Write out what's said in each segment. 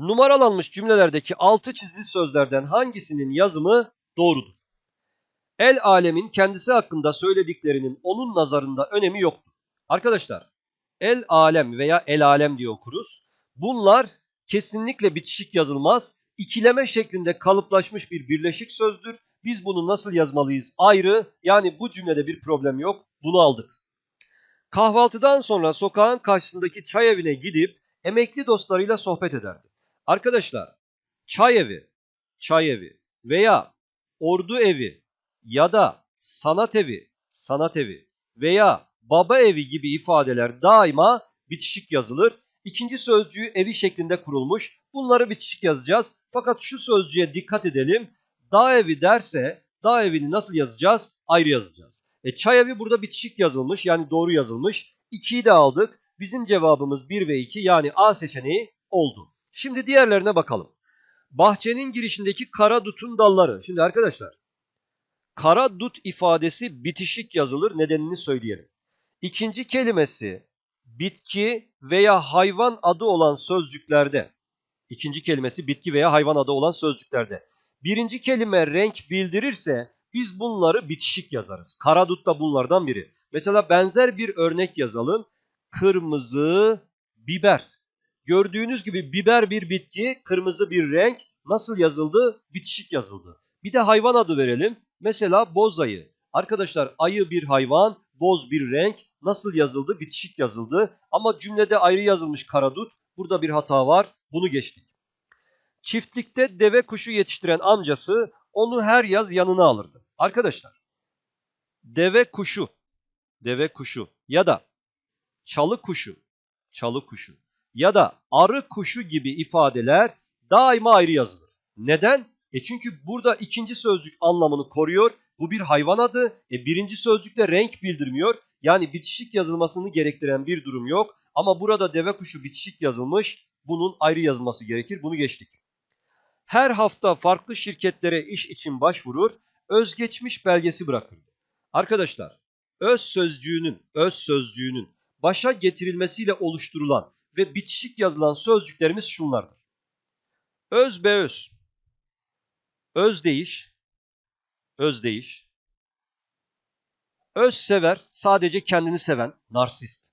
Numaralanmış cümlelerdeki altı çizili sözlerden hangisinin yazımı doğrudur? El alemin kendisi hakkında söylediklerinin onun nazarında önemi yoktur. Arkadaşlar, el alem veya el alem diye okuruz. Bunlar kesinlikle bitişik yazılmaz. İkileme şeklinde kalıplaşmış bir birleşik sözdür. Biz bunu nasıl yazmalıyız? Ayrı. Yani bu cümlede bir problem yok. Bunu aldık. Kahvaltıdan sonra sokağın karşısındaki çay evine gidip emekli dostlarıyla sohbet ederdi. Arkadaşlar, çay evi, çay evi veya ordu evi ya da sanat evi, sanat evi veya baba evi gibi ifadeler daima bitişik yazılır. İkinci sözcüğü evi şeklinde kurulmuş. Bunları bitişik yazacağız. Fakat şu sözcüğe dikkat edelim. Dağ evi derse dağ evini nasıl yazacağız? Ayrı yazacağız. E, çay evi burada bitişik yazılmış yani doğru yazılmış. 2'yi de aldık. Bizim cevabımız 1 ve 2 yani A seçeneği oldu. Şimdi diğerlerine bakalım. Bahçenin girişindeki kara dutun dalları. Şimdi arkadaşlar kara dut ifadesi bitişik yazılır nedenini söyleyelim. İkinci kelimesi bitki veya hayvan adı olan sözcüklerde. İkinci kelimesi bitki veya hayvan adı olan sözcüklerde. Birinci kelime renk bildirirse biz bunları bitişik yazarız. Kara dut da bunlardan biri. Mesela benzer bir örnek yazalım. Kırmızı biber. Gördüğünüz gibi biber bir bitki, kırmızı bir renk. Nasıl yazıldı? Bitişik yazıldı. Bir de hayvan adı verelim. Mesela boz ayı. Arkadaşlar ayı bir hayvan, boz bir renk. Nasıl yazıldı? Bitişik yazıldı. Ama cümlede ayrı yazılmış karadut. Burada bir hata var. Bunu geçtik. Çiftlikte deve kuşu yetiştiren amcası onu her yaz yanına alırdı. Arkadaşlar deve kuşu, deve kuşu ya da çalı kuşu, çalı kuşu ya da arı kuşu gibi ifadeler daima ayrı yazılır. Neden? E çünkü burada ikinci sözcük anlamını koruyor. Bu bir hayvan adı. E birinci sözcükte renk bildirmiyor. Yani bitişik yazılmasını gerektiren bir durum yok. Ama burada deve kuşu bitişik yazılmış. Bunun ayrı yazılması gerekir. Bunu geçtik. Her hafta farklı şirketlere iş için başvurur, özgeçmiş belgesi bırakırdı. Arkadaşlar, öz sözcüğünün, öz sözcüğünün başa getirilmesiyle oluşturulan ve bitişik yazılan sözcüklerimiz şunlardır. Öz be öz, öz değiş, öz değiş, öz sever, sadece kendini seven, narsist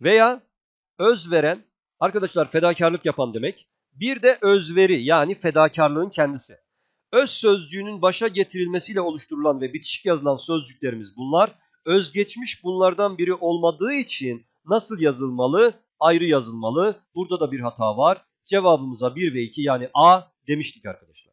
veya öz veren, arkadaşlar fedakarlık yapan demek, bir de özveri yani fedakarlığın kendisi. Öz sözcüğünün başa getirilmesiyle oluşturulan ve bitişik yazılan sözcüklerimiz bunlar. Özgeçmiş bunlardan biri olmadığı için nasıl yazılmalı? Ayrı yazılmalı. Burada da bir hata var. Cevabımıza 1 ve 2 yani A demiştik arkadaşlar.